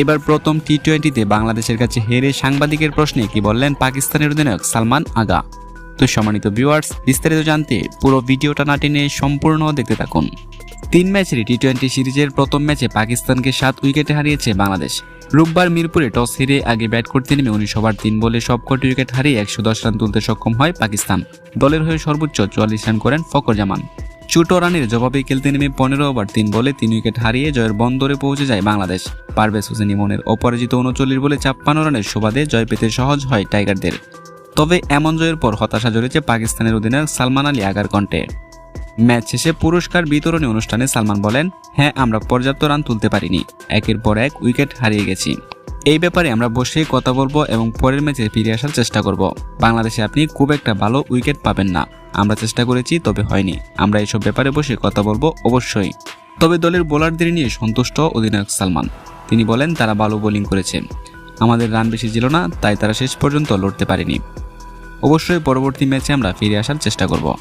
এবার প্রথম টি টোয়েন্টিতে বাংলাদেশের কাছে হেরে সাংবাদিকের প্রশ্নে কি বললেন পাকিস্তানের অধিনায়ক সালমান আগা? তো সম্মানিত ভিউয়ার্স বিস্তারিত জানতে পুরো ভিডিওটা না টেনে সম্পূর্ণ দেখতে থাকুন। তিন ম্যাচের টি টোয়েন্টি সিরিজের প্রথম ম্যাচে পাকিস্তানকে সাত উইকেটে হারিয়েছে বাংলাদেশ। রোববার মিরপুরে টস হেরে আগে ব্যাট করতে নেমে উনিশ ওভার তিন বলে সবকটি উইকেট হারিয়ে একশো দশ রান তুলতে সক্ষম হয় পাকিস্তান। দলের হয়ে সর্বোচ্চ চুয়াল্লিশ রান করেন ফকর জামান ছোটো রানের জবাবে খেলতে নেমে পনেরো ওভার, তিন বলে তিন উইকেট হারিয়ে জয়ের বন্দরে পৌঁছে যায় বাংলাদেশ। পারভেজ হোসেন ইমনের অপরাজিত উনচল্লিশ বলে ছাপ্পান্ন রানের সুবাদে জয় পেতে সহজ হয় টাইগারদের। তবে এমন জয়ের পর হতাশা জড়িয়েছে পাকিস্তানের অধিনায়ক সালমান আলী আগার কণ্ঠে ম্যাচ শেষে পুরস্কার বিতরণী অনুষ্ঠানে সালমান বলেন হ্যাঁ আমরা পর্যাপ্ত রান তুলতে পারিনি। একের পর এক উইকেট হারিয়ে গেছি। এই ব্যাপারে আমরা বসেই কথা বলব এবং পরের ম্যাচে ফিরে আসার চেষ্টা করব। বাংলাদেশে আপনি খুব একটা ভালো উইকেট পাবেন না। আমরা চেষ্টা করেছি, তবে হয়নি। আমরা এসব ব্যাপারে বসে কথা বলব অবশ্যই। তবে দলের বোলারদের নিয়ে সন্তুষ্ট অধিনায়ক সালমান। তিনি বলেন, তারা ভালো বোলিং করেছে। আমাদের রান বেশি ছিল না, তাই তারা শেষ পর্যন্ত লড়তে পারেনি। অবশ্যই পরবর্তী ম্যাচে আমরা ফিরে আসার চেষ্টা করব।